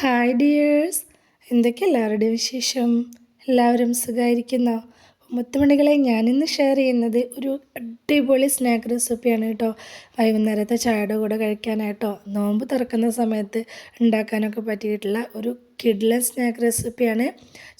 Hi dears എന്തൊക്കെ എല്ലാവരുടെയും വിശേഷം? എല്ലാവരും സുഖമായിരിക്കുന്നോ മുത്തുമണികളെ ഞാനിന്ന് ഷെയർ ചെയ്യുന്നത് ഒരു അടിപൊളി സ്നാക്ക് റെസിപ്പിയാണ് കേട്ടോ. വൈകുന്നേരത്തെ ചായയുടെ കൂടെ കഴിക്കാനായിട്ടോ നോമ്പ് തുറക്കുന്ന സമയത്ത് ഉണ്ടാക്കാനൊക്കെ പറ്റിയിട്ടുള്ള ഒരു കിഡ്ലൻ സ്നാക്ക് റെസിപ്പിയാണ്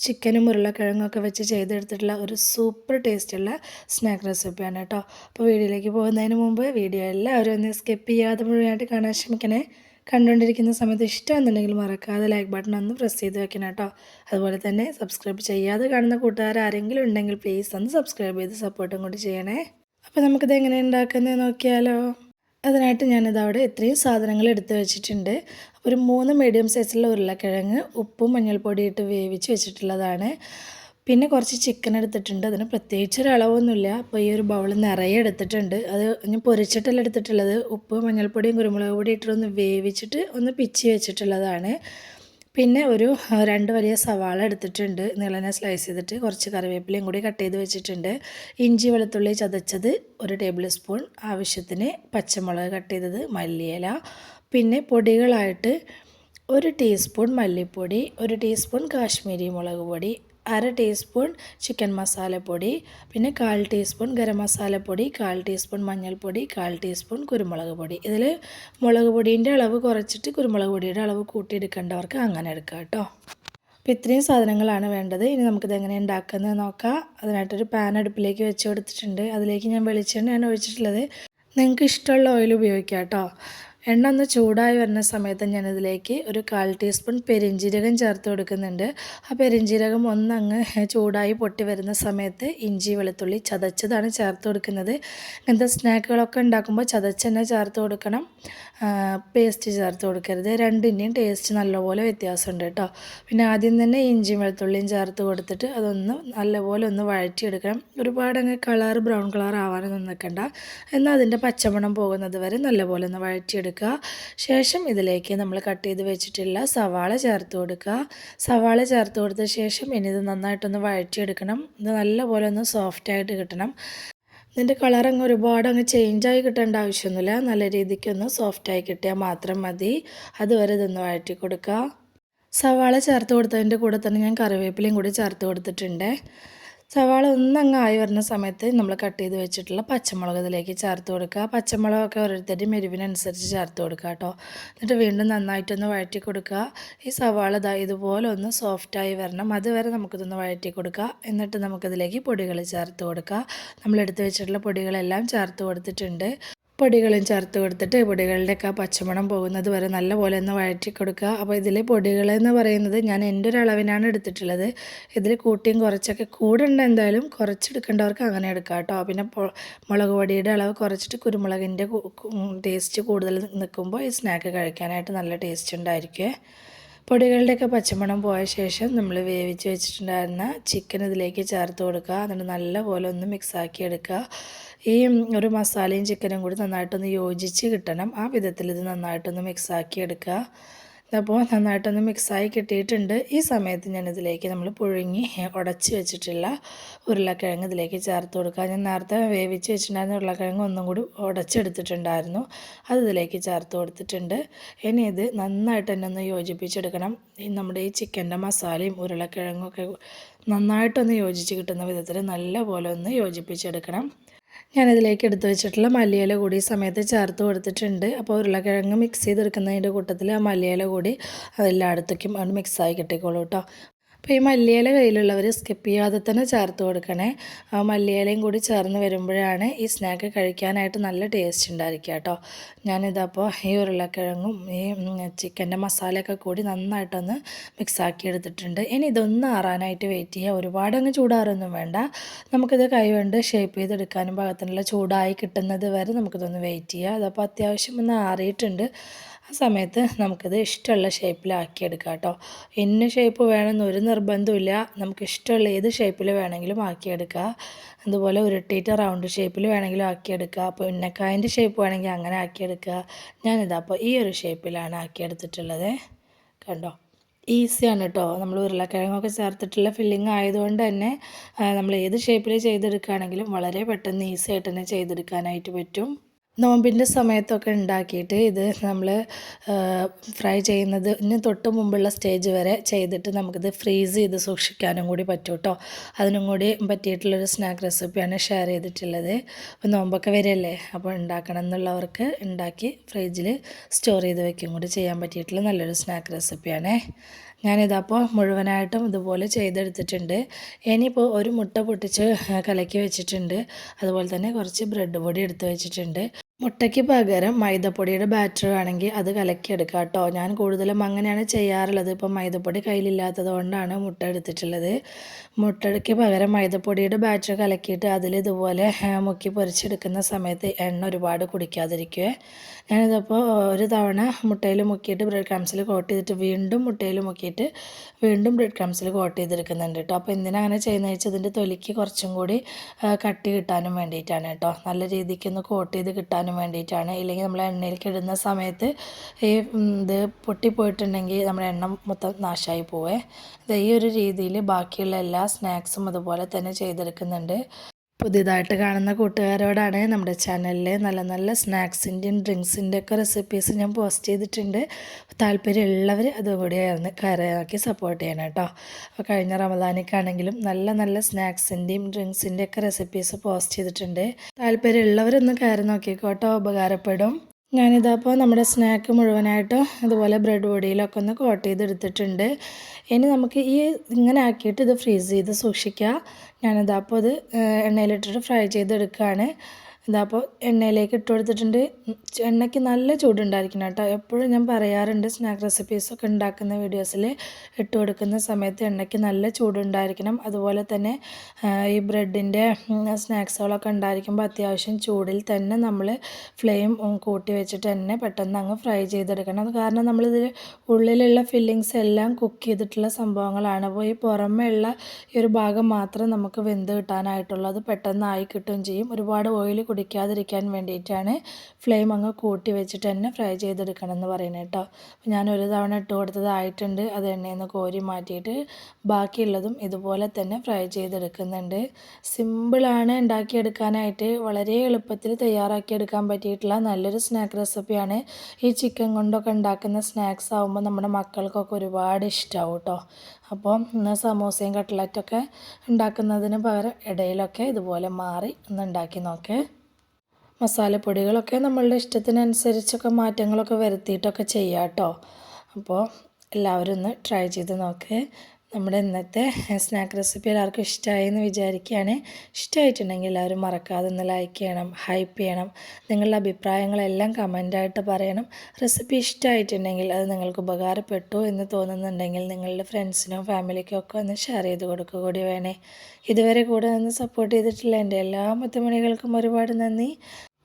ചിക്കനും ഉരുളക്കിഴങ്ങൊക്കെ വെച്ച് ചെയ്തെടുത്തിട്ടുള്ള ഒരു സൂപ്പർ ടേസ്റ്റുള്ള സ്നാക്ക് റെസിപ്പിയാണ് കേട്ടോ. അപ്പോൾ വീഡിയോയിലേക്ക് പോകുന്നതിന് മുമ്പ് വീഡിയോ എല്ലാവരും ഒന്ന് സ്കിപ്പ് ചെയ്യാതെ മുഴുവനായിട്ട് കാണാൻ ശ്രമിക്കണേ. കണ്ടുകൊണ്ടിരിക്കുന്ന സമയത്ത് ഇഷ്ടമെന്നുണ്ടെങ്കിൽ മറക്കാതെ ലൈക്ക് ബട്ടൺ ഒന്ന് പ്രസ് ചെയ്ത് വെക്കണം കേട്ടോ. അതുപോലെ തന്നെ സബ്സ്ക്രൈബ് ചെയ്യാതെ കാണുന്ന കൂട്ടുകാർ ആരെങ്കിലും ഉണ്ടെങ്കിൽ പ്ലീസ് ഒന്ന് സബ്സ്ക്രൈബ് ചെയ്ത് സപ്പോർട്ടും കൂടി ചെയ്യണേ. അപ്പോൾ നമുക്കിത് എങ്ങനെ ഉണ്ടാക്കുന്നത് നോക്കിയാലോ. അതിനായിട്ട് ഞാനിത് അവിടെ ഇത്രയും സാധനങ്ങൾ എടുത്തു വെച്ചിട്ടുണ്ട്. ഒരു മൂന്ന് മീഡിയം സൈസിലുള്ള ഉരുളക്കിഴങ്ങ് ഉപ്പും മഞ്ഞൾപ്പൊടി ഇട്ട് വേവിച്ച് വെച്ചിട്ടുള്ളതാണ്. പിന്നെ കുറച്ച് ചിക്കൻ എടുത്തിട്ടുണ്ട്. അതിന് പ്രത്യേകിച്ച് ഒരു അളവൊന്നുമില്ല. അപ്പോൾ ഈ ഒരു ബൗൾ നിറയെ എടുത്തിട്ടുണ്ട്. അത് ഞാൻ പൊരിച്ചിട്ടല്ല എടുത്തിട്ടുള്ളത്. ഉപ്പ് മഞ്ഞൾപ്പൊടിയും കുരുമുളക് പൊടി ഇട്ടൊന്ന് വേവിച്ചിട്ട് ഒന്ന് പിച്ചി വെച്ചിട്ടുള്ളതാണ്. പിന്നെ ഒരു രണ്ട് വലിയ സവാള എടുത്തിട്ടുണ്ട്. നീളനെ സ്ലൈസ് ചെയ്തിട്ട് കുറച്ച് കറിവേപ്പിലയും കൂടി കട്ട് ചെയ്ത് വെച്ചിട്ടുണ്ട്. ഇഞ്ചി വെളുത്തുള്ളി ചതച്ചത് ഒരു ടേബിൾ സ്പൂൺ ആവശ്യത്തിന് പച്ചമുളക് കട്ട് ചെയ്തത് മല്ലിയില. പിന്നെ പൊടികളായിട്ട് ഒരു ടീസ്പൂൺ മല്ലിപ്പൊടി ഒരു ടീസ്പൂൺ കാശ്മീരി മുളക് പൊടി അര ടീസ്പൂൺ ചിക്കൻ മസാലപ്പൊടി പിന്നെ കാൽ ടീസ്പൂൺ ഗരം മസാലപ്പൊടി കാൽ ടീസ്പൂൺ മഞ്ഞൾപ്പൊടി കാൽ ടീസ്പൂൺ കുരുമുളക് പൊടി. ഇതിൽ മുളക് പൊടീന്റെ അളവ് കുറച്ചിട്ട് കുരുമുളക് പൊടിയുടെ അളവ് കൂട്ടിയെടുക്കേണ്ടവർക്ക് അങ്ങനെ എടുക്കാം കേട്ടോ. അപ്പോൾ ഇത്രയും സാധനങ്ങളാണ് വേണ്ടത്. ഇനി നമുക്കിത് എങ്ങനെ ഉണ്ടാക്കുന്നത് നോക്കാം. അതിനായിട്ടൊരു പാൻ അടുപ്പിലേക്ക് വെച്ച് കൊടുത്തിട്ടുണ്ട്. അതിലേക്ക് ഞാൻ വെളിച്ചെണ്ണയാണ് ഒഴിച്ചിട്ടുള്ളത്. നിങ്ങൾക്ക് ഇഷ്ടമുള്ള ഓയിൽ ഉപയോഗിക്കാം കേട്ടോ. എണ്ണ ഒന്ന് ചൂടായി വരുന്ന സമയത്ത് ഞാനിതിലേക്ക് ഒരു കാൽ ടീസ്പൂൺ പെരിഞ്ജീരകം ചേർത്ത് കൊടുക്കുന്നുണ്ട്. ആ പെരിഞ്ജീരകം ഒന്നങ്ങ് ചൂടായി പൊട്ടി വരുന്ന സമയത്ത് ഇഞ്ചി വെളുത്തുള്ളി ചതച്ചതാണ് ചേർത്ത് കൊടുക്കുന്നത്. ഇങ്ങനത്തെ സ്നാക്കുകളൊക്കെ ഉണ്ടാക്കുമ്പോൾ ചതച്ച് തന്നെ ചേർത്ത് കൊടുക്കണം. പേസ്റ്റ് ചേർത്ത് കൊടുക്കരുത്. രണ്ടിന്റെയും ടേസ്റ്റ് നല്ലപോലെ വ്യത്യാസമുണ്ട് കേട്ടോ. പിന്നെ ആദ്യം തന്നെ ഇഞ്ചിയും വെളുത്തുള്ളിയും ചേർത്ത് കൊടുത്തിട്ട് അതൊന്ന് നല്ലപോലെ ഒന്ന് വഴറ്റിയെടുക്കണം. ഒരുപാട് അങ്ങ് കളർ ബ്രൗൺ കളർ ആവാനൊന്നും നിൽക്കണ്ട. എന്നാൽ അതിന്റെ പച്ചമണം പോകുന്നത് വരെ നല്ലപോലെ ഒന്ന് വഴറ്റിയെടുക്കുക കൊടുക്കുക. ശേഷം ഇതിലേക്ക് നമ്മൾ കട്ട് ചെയ്ത് വെച്ചിട്ടുള്ള സവാള ചേർത്ത് കൊടുക്കുക. സവാള ചേർത്ത് കൊടുത്ത ശേഷം ഇനി ഇത് നന്നായിട്ടൊന്ന് വഴറ്റിയെടുക്കണം. ഇത് നല്ലപോലെ ഒന്ന് സോഫ്റ്റായിട്ട് കിട്ടണം. ഇതിന്റെ കളർ അങ്ങ് ഒരുപാട് അങ്ങ് ചേഞ്ചായി കിട്ടേണ്ട ആവശ്യമൊന്നുമില്ല. നല്ല രീതിക്കൊന്ന് സോഫ്റ്റായി കിട്ടിയാൽ മാത്രം മതി. അതുവരെ ഇതൊന്ന് വഴറ്റി കൊടുക്കുക. സവാള ചേർത്ത് കൊടുത്തതിന്റെ കൂടെ തന്നെ ഞാൻ കറിവേപ്പിലയും കൂടി ചേർത്ത് കൊടുത്തിട്ടുണ്ട്. സവാള ഒന്നങ്ങ് ആയി വരുന്ന സമയത്ത് നമ്മൾ കട്ട് ചെയ്ത് വെച്ചിട്ടുള്ള പച്ചമുളക് ഇതിലേക്ക് ചേർത്ത് കൊടുക്കുക. പച്ചമുളകൊക്കെ ഓരോരുത്തരുടെയും എരിവിനനുസരിച്ച് ചേർത്ത് കൊടുക്കുക കേട്ടോ എന്നിട്ട് വീണ്ടും നന്നായിട്ടൊന്ന് വഴറ്റി കൊടുക്കുക. ഈ സവാള ഇതാ ഇതുപോലെ ഒന്ന് സോഫ്റ്റായി വരണം. അതുവരെ നമുക്കിതൊന്ന് വഴറ്റി കൊടുക്കുക. എന്നിട്ട് നമുക്കിതിലേക്ക് പൊടികൾ ചേർത്ത് കൊടുക്കുക. നമ്മളെടുത്ത് വെച്ചിട്ടുള്ള പൊടികളെല്ലാം ചേർത്ത് കൊടുത്തിട്ടുണ്ട്. പൊടികളും ചേർത്ത് കൊടുത്തിട്ട് പൊടികളുടെയൊക്കെ പച്ചമണം പോകുന്നത് വരെ നല്ലപോലെ ഒന്ന് വഴറ്റി കൊടുക്കുക. അപ്പോൾ ഇതിൽ പൊടികളെന്ന് പറയുന്നത് ഞാൻ എന്റെ ഒരു അളവിനാണ് എടുത്തിട്ടുള്ളത്. ഇതിൽ കൂട്ടിയും കുറച്ചൊക്കെ കൂടുണ്ട് എന്തായാലും കുറച്ചെടുക്കേണ്ടവർക്ക് അങ്ങനെ എടുക്കാം കേട്ടോ. പിന്നെ മുളക് പൊടിയുടെ അളവ് കുറച്ചിട്ട് കുരുമുളകിന്റെ ടേസ്റ്റ് കൂടുതൽ നിൽക്കുമ്പോൾ ഈ സ്നാക്ക് കഴിക്കാനായിട്ട് നല്ല ടേസ്റ്റ് ഉണ്ടായിരിക്കും. പൊടികളുടെയൊക്കെ പച്ചമണം പോയ ശേഷം നമ്മൾ വേവിച്ച് വെച്ചിട്ടുണ്ടായിരുന്ന ചിക്കൻ ഇതിലേക്ക് ചേർത്ത് കൊടുക്കുക. എന്നിട്ട് നല്ലപോലെ ഒന്ന് മിക്സാക്കി എടുക്കുക. ഈ ഒരു മസാലയും ചിക്കനും കൂടി നന്നായിട്ടൊന്ന് യോജിച്ച് കിട്ടണം. ആ വിധത്തിൽ ഇത് നന്നായിട്ടൊന്ന് മിക്സാക്കി എടുക്കുക. അപ്പോൾ നന്നായിട്ടൊന്ന് മിക്സായി കിട്ടിയിട്ടുണ്ട്. ഈ സമയത്ത് ഞാനിതിലേക്ക് നമ്മൾ പുഴുങ്ങി ഉടച്ച് വെച്ചിട്ടുള്ള ഉരുളക്കിഴങ്ങ് ഇതിലേക്ക് ചേർത്ത് കൊടുക്കുക. ഞാൻ നേരത്തെ വേവിച്ച് വെച്ചിട്ടുണ്ടായിരുന്ന ഉരുളക്കിഴങ്ങ് ഒന്നും കൂടി ഉടച്ചെടുത്തിട്ടുണ്ടായിരുന്നു. അത് ഇതിലേക്ക് ചേർത്ത് കൊടുത്തിട്ടുണ്ട്. ഇനി ഇത് നന്നായിട്ട് തന്നെ ഒന്ന് യോജിപ്പിച്ചെടുക്കണം. നമ്മുടെ ഈ ചിക്കന്റെ മസാലയും ഉരുളക്കിഴങ്ങും ഒക്കെ നന്നായിട്ടൊന്ന് യോജിച്ച് കിട്ടുന്ന വിധത്തിൽ നല്ലപോലെ ഒന്ന് യോജിപ്പിച്ചെടുക്കണം. ഞാനതിലേക്ക് എടുത്തു വെച്ചിട്ടുള്ള മല്ലിയില കൂടി സമയത്ത് ചേർത്ത് കൊടുത്തിട്ടുണ്ട്. അപ്പോൾ ഉരുളക്കിഴങ്ങ് മിക്സ് ചെയ്തെടുക്കുന്നതിന്റെ കൂട്ടത്തിൽ ആ മല്ലിയില കൂടി അതെല്ലായിടത്തേക്കും അത് മിക്സായി കിട്ടിക്കോളൂ കേട്ടോ. അപ്പോൾ ഈ മല്ലിയില കയ്യിലുള്ളവർ സ്കിപ്പ് ചെയ്യാതെ തന്നെ ചേർത്ത് കൊടുക്കണേ. ആ മല്ലിയിലയും കൂടി ചേർന്ന് വരുമ്പോഴാണ് ഈ സ്നാക്ക് കഴിക്കാനായിട്ട് നല്ല ടേസ്റ്റ് ഉണ്ടായിരിക്കുക കേട്ടോ. ഞാനിതപ്പോൾ ഈ ഉരുളക്കിഴങ്ങും ഈ ചിക്കന്റെ മസാലയൊക്കെ കൂടി നന്നായിട്ടൊന്ന് മിക്സാക്കി എടുത്തിട്ടുണ്ട്. ഇനി ഇതൊന്ന് ആറാനായിട്ട് വെയിറ്റ് ചെയ്യുക. ഒരുപാട് അങ്ങ് ചൂടാറൊന്നും വേണ്ട. നമുക്കിത് കൈകൊണ്ട് ഷേപ്പ് ചെയ്തെടുക്കാനും പാകത്തിനുള്ള ചൂടായി കിട്ടുന്നത് വരെ നമുക്കിതൊന്ന് വെയിറ്റ് ചെയ്യുക. അതപ്പോൾ അത്യാവശ്യം ഒന്ന് ആറിയിട്ടുണ്ട്. ആ സമയത്ത് നമുക്കിത് ഇഷ്ടമുള്ള ഷേപ്പിലാക്കിയെടുക്കാം കേട്ടോ. ഇന്ന ഷേപ്പ് വേണമെന്ന് ഒരു നിർബന്ധമില്ല. നമുക്ക് ഇഷ്ടമുള്ള ഏത് ഷേപ്പിൽ വേണമെങ്കിലും ആക്കിയെടുക്കുക അതുപോലെ ഉരുട്ടിയിട്ട് റൗണ്ട് ഷേപ്പിൽ വേണമെങ്കിലും ആക്കിയെടുക്കുക അപ്പോൾ ഉന്നക്കായന്റെ ഷേപ്പ് വേണമെങ്കിൽ അങ്ങനെ ആക്കിയെടുക്കുക. ഞാനിതാ അപ്പോൾ ഈ ഒരു ഷേപ്പിലാണ് ആക്കിയെടുത്തിട്ടുള്ളത്. കണ്ടോ? ഈസിയാണ് കേട്ടോ നമ്മൾ ഉരുളക്കിഴങ്ങൊക്കെ ചേർത്തിട്ടുള്ള ഫില്ലിങ് ആയതുകൊണ്ട് തന്നെ നമ്മൾ ഏത് ഷേപ്പിൽ ചെയ്തെടുക്കുകയാണെങ്കിലും വളരെ പെട്ടെന്ന് ഈസി ആയിട്ട് തന്നെ ചെയ്തെടുക്കാനായിട്ട് പറ്റും. നോമ്പിന്റെ സമയത്തൊക്കെ ഉണ്ടാക്കിയിട്ട് ഇത് നമ്മൾ ഫ്രൈ ചെയ്യുന്നതിന് തൊട്ട് മുമ്പുള്ള സ്റ്റേജ് വരെ ചെയ്തിട്ട് നമുക്കിത് ഫ്രീസ് ചെയ്ത് സൂക്ഷിക്കാനും കൂടി പറ്റും കേട്ടോ. അതിനും കൂടി പറ്റിയിട്ടുള്ളൊരു സ്നാക്ക് റെസിപ്പിയാണ് ഷെയർ ചെയ്തിട്ടുള്ളത്. അപ്പോൾ നോമ്പൊക്കെ വരികയല്ലേ? അപ്പോൾ ഉണ്ടാക്കണം എന്നുള്ളവർക്ക് ഉണ്ടാക്കി ഫ്രിഡ്ജിൽ സ്റ്റോർ ചെയ്ത് വെക്കും കൂടി ചെയ്യാൻ പറ്റിയിട്ടുള്ള നല്ലൊരു സ്നാക്ക് റെസിപ്പിയാണേ. ഞാനിതപ്പോൾ മുഴുവനായിട്ടും ഇതുപോലെ ചെയ്തെടുത്തിട്ടുണ്ട്. ഇനിയിപ്പോൾ ഒരു മുട്ട പൊട്ടിച്ച് കലക്കി വെച്ചിട്ടുണ്ട്. അതുപോലെ തന്നെ കുറച്ച് ബ്രെഡ് പൊടി എടുത്ത് വെച്ചിട്ടുണ്ട്. മുട്ടയ്ക്ക് പകരം മൈദപ്പൊടിയുടെ ബാറ്റർ വേണമെങ്കിൽ അത് കലക്കിയെടുക്കാം കേട്ടോ. ഞാൻ കൂടുതലും അങ്ങനെയാണ് ചെയ്യാറുള്ളത്. ഇപ്പം മൈദപ്പൊടി കയ്യിലില്ലാത്തത് കൊണ്ടാണ് മുട്ട എടുത്തിട്ടുള്ളത്. മുട്ടയ്ക്ക് പകരം മൈദപ്പൊടിയുടെ ബാറ്റർ കലക്കിയിട്ട് അതിൽ ഇതുപോലെ മുക്കി പൊരിച്ചെടുക്കുന്ന സമയത്ത് എണ്ണ ഒരുപാട് കുടിക്കാതിരിക്കുക. ഞാനിതപ്പോൾ ഒരു തവണ മുട്ടയിൽ മുക്കിയിട്ട് ബ്രെഡ് ക്രംസിൽ കോട്ട് ചെയ്തിട്ട് വീണ്ടും മുട്ടയിൽ മുക്കിയിട്ട് വീണ്ടും ബ്രെഡ് ക്രംസിൽ കോട്ട് ചെയ്തെടുക്കുന്നുണ്ട് കേട്ടോ. അപ്പോൾ എന്തിനാ അങ്ങനെ ചെയ്യുന്നത് വെച്ചാൽ ഇതിന്റെ തൊലിക്ക് കുറച്ചും കൂടി കട്ടി കിട്ടാനും വേണ്ടിയിട്ടാണ് കേട്ടോ. നല്ല രീതിക്ക് ഒന്ന് കോട്ട് ചെയ്ത് കിട്ടാനും വേണ്ടിയിട്ടാണ്. ഇല്ലെങ്കിൽ നമ്മൾ എണ്ണയിലേക്ക് ഇടുന്ന സമയത്ത് ഈ ഇത് പൊട്ടിപ്പോയിട്ടുണ്ടെങ്കിൽ നമ്മുടെ എണ്ണ മൊത്തം നാശമായി പോവേ. ഈ ഒരു രീതിയിൽ ബാക്കിയുള്ള എല്ലാ സ്നാക്സും അതുപോലെ തന്നെ ചെയ്തെടുക്കുന്നുണ്ട്. പുതിയതായിട്ട് കാണുന്ന കൂട്ടുകാരോടാണ് നമ്മുടെ ചാനലിൽ നല്ല നല്ല സ്നാക്സിന്റെയും ഡ്രിങ്ക്സിന്റെ ഒക്കെ റെസിപ്പീസ് ഞാൻ പോസ്റ്റ് ചെയ്തിട്ടുണ്ട്. താല്പര്യമുള്ളവർ അതുകൂടി ആയിരുന്നു കയറാക്കി സപ്പോർട്ട് ചെയ്യണം കേട്ടോ. അപ്പോൾ കഴിഞ്ഞ റമദാനിക്കാണെങ്കിലും നല്ല നല്ല സ്നാക്സിന്റെയും ഡ്രിങ്ക്സിന്റെ ഒക്കെ റെസിപ്പീസ് പോസ്റ്റ് ചെയ്തിട്ടുണ്ട്. താല്പര്യമുള്ളവരൊന്ന് കയറി നോക്കിക്കോട്ടോ. ഉപകാരപ്പെടും. ഞാനിതപ്പോൾ നമ്മുടെ സ്നാക്ക് മുഴുവനായിട്ടും അതുപോലെ ബ്രെഡ് പൊടിയിലൊക്കെ ഒന്ന് കോട്ട് ചെയ്തെടുത്തിട്ടുണ്ട്. ഇനി നമുക്ക് ഈ ഇങ്ങനെ ആക്കിയിട്ട് ഇത് ഫ്രീസ് ചെയ്ത് സൂക്ഷിക്കുക ഞാനിതപ്പോൾ ഇത് എണ്ണയിലിട്ടിട്ട് ഫ്രൈ ചെയ്തെടുക്കുകയാണ് ഇതപ്പോൾ എണ്ണയിലേക്ക് ഇട്ട് കൊടുത്തിട്ടുണ്ട്. എണ്ണയ്ക്ക് നല്ല ചൂടുണ്ടായിരിക്കണം കേട്ടോ. എപ്പോഴും ഞാൻ പറയാറുണ്ട് സ്നാക്ക് റെസിപ്പീസൊക്കെ ഉണ്ടാക്കുന്ന വീഡിയോസിൽ ഇട്ട് കൊടുക്കുന്ന സമയത്ത് എണ്ണയ്ക്ക് നല്ല ചൂടുണ്ടായിരിക്കണം. അതുപോലെ തന്നെ ഈ ബ്രെഡിന്റെ സ്നാക്സുകളൊക്കെ ഉണ്ടായിരിക്കുമ്പോൾ അത്യാവശ്യം ചൂടിൽ തന്നെ നമ്മൾ ഫ്ലെയിം കൂട്ടി വെച്ചിട്ട് തന്നെ പെട്ടെന്ന് അങ്ങ് ഫ്രൈ ചെയ്തെടുക്കണം. അത് കാരണം നമ്മളിതിൽ ഉള്ളിലുള്ള ഫില്ലിങ്സ് എല്ലാം കുക്ക് ചെയ്തിട്ടുള്ള സംഭവങ്ങളാണ്. അപ്പോൾ ഈ ഉള്ള ഈ ഒരു ഭാഗം മാത്രം നമുക്ക് വെന്ത് കിട്ടാനായിട്ടുള്ളത് പെട്ടെന്ന് ആയി കിട്ടുകയും ചെയ്യും. ഒരുപാട് ഓയിൽ കുടിക്കാതിരിക്കാൻ വേണ്ടിയിട്ടാണ് ഫ്ലെയിം അങ്ങ് കൂട്ടി വെച്ചിട്ട് തന്നെ ഫ്രൈ ചെയ്തെടുക്കണം എന്ന് പറയുന്നത് കേട്ടോ. ഒരു തവണ ഇട്ട് കൊടുത്തതായിട്ടുണ്ട് അത് എണ്ണയിൽ നിന്ന് കോരി മാറ്റിയിട്ട് ബാക്കിയുള്ളതും ഇതുപോലെ തന്നെ ഫ്രൈ ചെയ്തെടുക്കുന്നുണ്ട്. സിമ്പിളാണ് ഉണ്ടാക്കിയെടുക്കാനായിട്ട്. വളരെ എളുപ്പത്തിൽ തയ്യാറാക്കിയെടുക്കാൻ പറ്റിയിട്ടുള്ള നല്ലൊരു സ്നാക്ക് റെസിപ്പിയാണ്. ഈ ചിക്കൻ കൊണ്ടൊക്കെ ഉണ്ടാക്കുന്ന സ്നാക്സ് ആകുമ്പോൾ നമ്മുടെ മക്കൾക്കൊക്കെ ഒരുപാട് ഇഷ്ടമാവും കേട്ടോ. അപ്പോൾ ഇന്ന് സമോസയും കട്ട്ലറ്റൊക്കെ ഉണ്ടാക്കുന്നതിന് പകരം ഇടയിലൊക്കെ ഇതുപോലെ മാറി ഒന്ന് ഉണ്ടാക്കി നോക്കേ. മസാലപ്പൊടികളൊക്കെ നമ്മളുടെ ഇഷ്ടത്തിനനുസരിച്ചൊക്കെ മാറ്റങ്ങളൊക്കെ വരുത്തിയിട്ടൊക്കെ ചെയ്യാം കേട്ടോ. അപ്പോൾ എല്ലാവരും ഒന്ന് ട്രൈ ചെയ്ത് നോക്ക്. നമ്മുടെ ഇന്നത്തെ സ്നാക്ക് റെസിപ്പി എല്ലാവർക്കും ഇഷ്ടമായി എന്ന് വിചാരിക്കുകയാണ്. ഇഷ്ടമായിട്ടുണ്ടെങ്കിൽ എല്ലാവരും മറക്കാതെ ഒന്ന് ലൈക്ക് ചെയ്യണം ഹൈപ്പ് ചെയ്യണം. നിങ്ങളുടെ അഭിപ്രായങ്ങളെല്ലാം കമന്റായിട്ട് പറയണം. റെസിപ്പി ഇഷ്ടമായിട്ടുണ്ടെങ്കിൽ അത് നിങ്ങൾക്ക് ഉപകാരപ്പെട്ടു എന്ന് തോന്നുന്നുണ്ടെങ്കിൽ നിങ്ങളുടെ ഫ്രണ്ട്സിനും ഫാമിലിക്കും ഒക്കെ ഒന്ന് ഷെയർ ചെയ്ത് കൊടുക്കുക കൂടി വേണേ. ഇതുവരെ കൂടെ നിന്ന് സപ്പോർട്ട് ചെയ്തിട്ടുള്ള എന്റെ എല്ലാ മുത്തുമണികൾക്കും ഒരുപാട് നന്ദി.